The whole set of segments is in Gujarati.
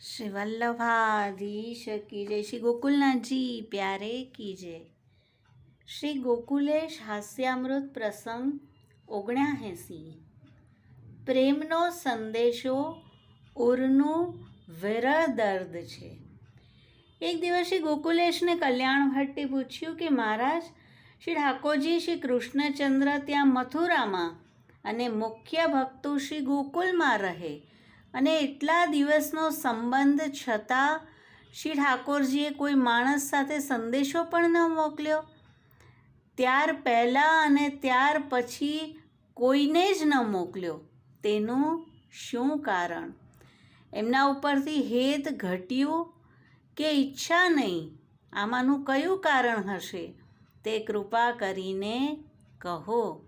શ્રી વલ્લભાધીશ કી જય. શ્રી ગોકુલનાથજી, પ્યારે કી જય. શ્રી ગોકુલેશ હાસ્યામૃત પ્રસંગ ઓગણ્યાએંસી. પ્રેમનો સંદેશો ઉરનું વિરળ દર્દ છે. એક દિવસ શ્રી ગોકુલેશને કલ્યાણ ભટ્ટે પૂછ્યું કે, મહારાજ, શ્રી ઠાકોરજી, શ્રી કૃષ્ણચંદ્ર ત્યાં મથુરામાં અને મુખ્ય ભક્તો શ્રી ગોકુલમાં રહે. અને એટલા દિવસનો સંબંધ છતાં શ્રી ઠાકોરજીએ કોઈ માણસ સાથે સંદેશો પણ ન મોકલ્યો. ત્યાર પહેલાં અને ત્યાર પછી કોઈને જ ન મોકલ્યો. તેનું શું કારણ? એમના ઉપરથી હેત ઘટ્યું કે ઈચ્છા નહીં? આમાંનું કયું કારણ હશે? તે કૃપા કરીને કહો.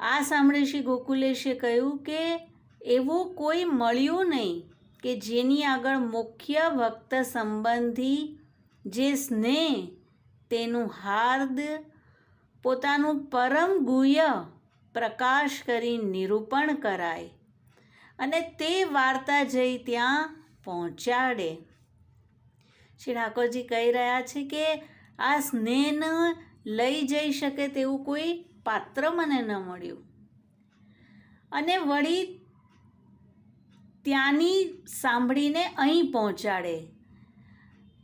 આ સાંભળી શ્રી ગોકુલેશે કહ્યું કે એવું કોઈ મળ્યું નહીં કે જેની આગળ મુખ્ય ભક્ત સંબંધી જે સ્નેહ, તેનું હાર્દ, પોતાનું પરમ ગુહ્ય પ્રકાશ કરી નિરૂપણ કરાય અને તે વાર્તા જઈ ત્યાં પહોંચાડે. શ્રી ઠાકોરજી કહી રહ્યા છે કે આ સ્નેહને લઈ જઈ શકે તેવું કોઈ પાત્ર મને ન મળ્યું. અને વળી ત્યાંની સાંભળીને અહીં પહોંચાડે.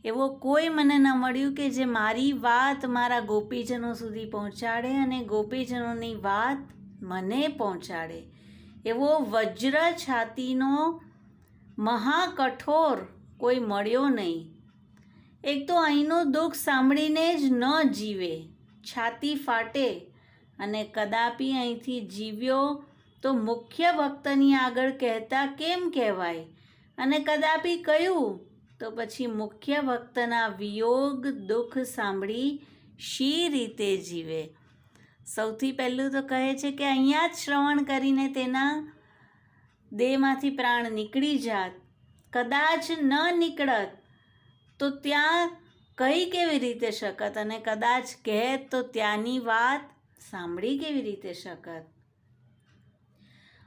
એવો કોઈ મને ન મળ્યું કે જે મારી વાત મારા ગોપીજનો સુધી પહોંચાડે અને ગોપીજનોની વાત મને પહોંચાડે. એવો વજ્ર છાતીનો મહાકઠોર કોઈ મળ્યો નહીં. એક તો અહીંનું દુઃખ સાંભળીને જ ન જીવે. છાતી ફાટે અને કદાપી અહીંથી જીવ્યો તો મુખ્ય ભક્તની આગળ કહેતા કેમ કહેવાય? અને કદાપી કયું તો પછી મુખ્ય ભક્તના વિયોગ દુઃખ સાંભળી શી રીતે જીવે? સૌથી પહેલું તો કહે છે કે અહીંયા જ શ્રવણ કરીને તેના દેહમાંથી પ્રાણ નીકળી જાત. કદાચ ન નીકળત તો ત્યાં કહી કેવી રીતે શકત? અને કદાચ કહેત તો ત્યાંની વાત સાંભળી કેવી રીતે શકત?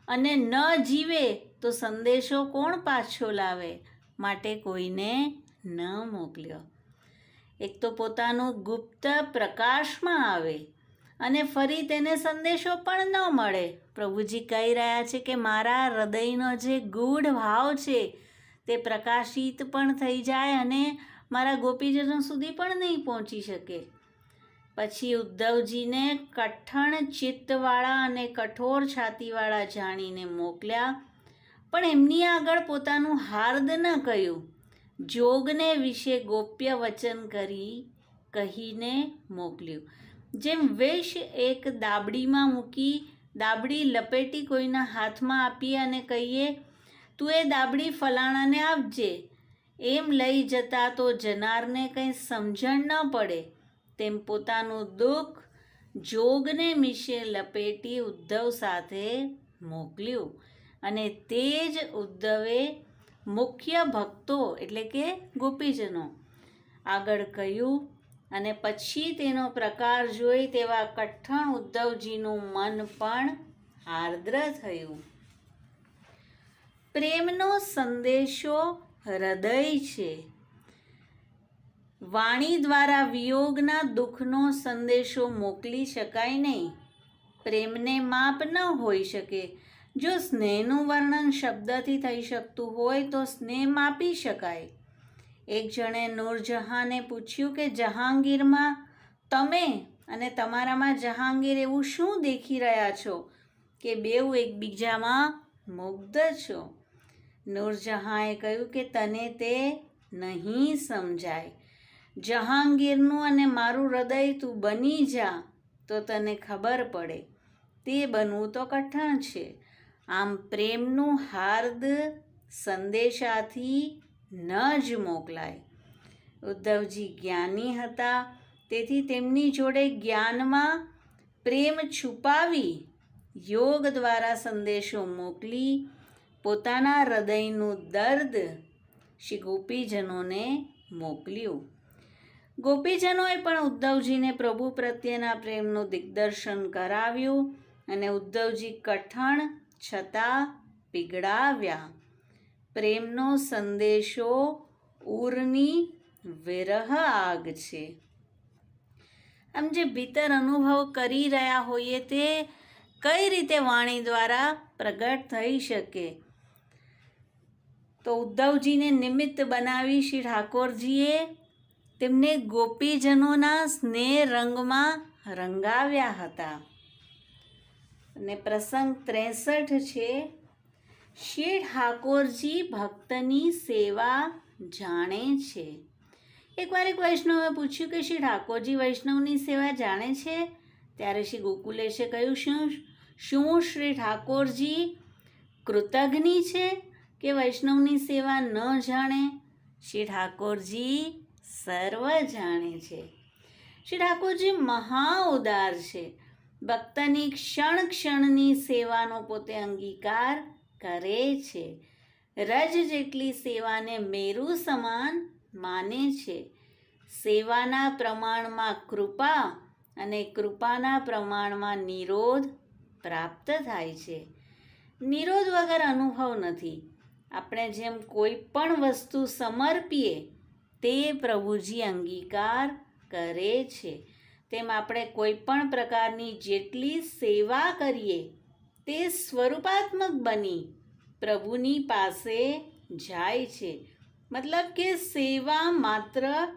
અને ન જીવે તો સંદેશો કોણ પાછો લાવે? માટે કોઈને ન મોકલ્યો. એક તો પોતાનું ગુપ્ત પ્રકાશમાં આવે અને ફરી તેને સંદેશો પણ ન મળે. પ્રભુજી કહી રહ્યા છે કે મારા હૃદયનો જે ગૂઢ ભાવ છે તે પ્રકાશિત પણ થઈ જાય અને મારા ગોપીજનો સુધી પણ નહીં પહોંચી શકે. પછી ઉદ્ધવજીને કઠણ ચિત્તવાળા અને કઠોર છાતીવાળા જાણીને મોકલ્યા. પણ એમની આગળ પોતાનું હાર્દ ન કહ્યું જોગને વિશે ગોપ્ય વચન કરી કહીને મોકલ્યું. જેમ વેશ એક દાબડીમાં મૂકી દાબડી લપેટી કોઈના હાથમાં આપી અને કહીએ, તું એ દાબડી ફલાણાને આપજે. એમ લઈ જતા તો જનારને કંઈ સમજણ ન પડે. તેમ પોતાનું દુઃખ જોગને મિશે લપેટી ઉદ્ધવ સાથે મોકલ્યું. અને તે જ ઉદ્ધવે મુખ્ય ભક્તો એટલે કે ગોપીજનો આગળ કહ્યું, અને પછી તેનો પ્રકાર જોઈ તેવા કઠણ ઉદ્ધવજીનું મન પણ આર્દ્ર થયું. પ્રેમનો સંદેશો હૃદય છે. વાણી દ્વારા વિયોગના દુઃખનો સંદેશો મોકલી શકાય નહીં. પ્રેમને માપ ન હોઈ શકે. જો સ્નેહનું વર્ણન શબ્દથી થઈ શકતું હોય તો સ્નેહ માપી શકાય. એક જણે નૂરજહાંને પૂછ્યું કે, જહાંગીરમાં તમે અને તમારામાં જહાંગીર એવું શું દેખી રહ્યા છો કે બેઉ એકબીજામાં મુગ્ધ છો? નૂરજહાંએ કહ્યું કે, તને તે નહીં સમજાય. જહાંગીરનું અને મારું હૃદય તું બની જા, તો તને ખબર પડે. તે બનવું તો કઠણ છે. આમ પ્રેમનું હાર્દ સંદેશાથી ન જ મોકલાય. ઉદ્ધવજી જ્ઞાની હતા, તેથી તેમની જોડે જ્ઞાનમાં પ્રેમ છુપાવી, યોગ દ્વારા સંદેશો મોકલી, પોતાના હૃદયનું દર્દ શ્રી ગોપીજનોને મોકલ્યું. ગોપીજનોએ પણ ઉદ્ધવજીને પ્રભુ પ્રત્યેના પ્રેમનું દિગ્દર્શન કરાવ્યું અને ઉદ્ધવજી કઠણ છતાં પીગળાવ્યા. પ્રેમનો સંદેશો ઉરની વિરહ આગ છે. આમ જે ભીતર અનુભવ કરી રહ્યા હોઈએ તે કઈ રીતે વાણી દ્વારા પ્રગટ થઈ શકે? તો ઉદ્ધવજીને નિમિત્ત બનાવી શ્રી ઠાકોરજીએ તેમને ગોપીજનોના સ્નેહ રંગમાં રંગાવ્યા હતા. અને પ્રસંગ ત્રેસઠ છે, શ્રી ઠાકોરજી ભક્તની સેવા જાણે છે. એકવાર એક વૈષ્ણવે પૂછ્યું કે શ્રી ઠાકોરજી વૈષ્ણવની સેવા જાણે છે? ત્યારે શ્રી ગોકુલેશે કહ્યું, શું શું શ્રી ઠાકોરજી કૃતજ્ઞ છે કે વૈષ્ણવની સેવા ન જાણે? શ્રી ઠાકોરજી સર્વ જાણે છે. શ્રી ઠાકોરજી મહા ઉદાર છે. ભક્તની ક્ષણ ક્ષણની સેવાનો પોતે અંગીકાર કરે છે. રજ જેટલી સેવાને મેરુ સમાન માને છે. સેવાના પ્રમાણમાં કૃપા અને કૃપાના પ્રમાણમાં નિરોધ પ્રાપ્ત થાય છે. નિરોધ વગર અનુભવ નથી. આપણે જેમ કોઈ પણ વસ્તુ સમર્પીએ તે પ્રભુજી અંગીકાર કરે છે. તેમ આપણે કોઈ પણ પ્રકારની જેટલી સેવા કરીએ, તે સ્વરૂપાત્મક બની પ્રભુની પાસે જાય છે. મતલબ કે સેવા માત્ર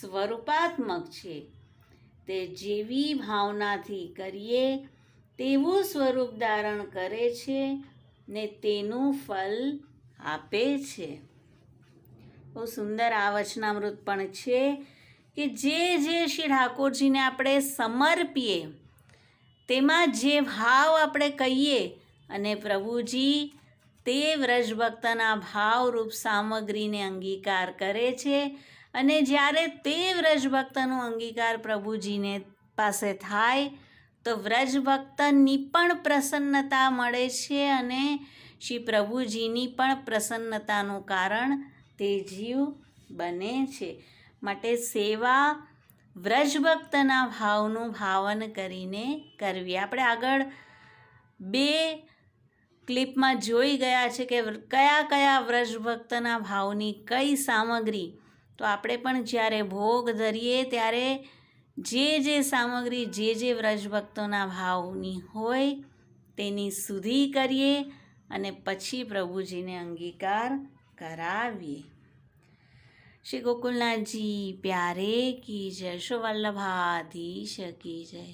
સ્વરૂપાત્મક છે. તે જેવી ભાવનાથી કરીએ, તેવું સ્વરૂપ ધારણ કરે છે ને તેનું ફલ આપે છે. બહુ સુંદર આ વચનામૃત પણ છે કે જે જે શ્રી ઠાકોરજીને આપણે સમર્પીએ, તેમાં જે ભાવ આપણે કહીએ અને પ્રભુજી તે વ્રજભક્તના ભાવરૂપ સામગ્રીને અંગીકાર કરે છે અને જ્યારે તે વ્રજભક્તનો અંગીકાર પ્રભુજીને પાસે થાય, તો વ્રજભક્તની પણ પ્રસન્નતા મળે છે અને શ્રી પ્રભુજીની પણ પ્રસન્નતાનું કારણ તે જીવ બને છે. માટે સેવા વ્રજભક્તના ભાવનું ભાવન કરીને કરવી. આપણે આગળ બે ક્લિપમાં જોઈ ગયા છે કે કયા કયા વ્રજભક્તના ભાવની કઈ સામગ્રી. તો આપણે પણ જ્યારે ભોગ ધરીએ ત્યારે જે જે સામગ્રી, જે જે વ્રજભક્તોના ભાવની હોય તેની સુધી કરીએ અને પછી પ્રભુજીને અંગીકાર કરાવીએ શ્રી ગોકુલનાથજી પ્યારે કી જય શ્રી વલ્લભાધીશ કી જય?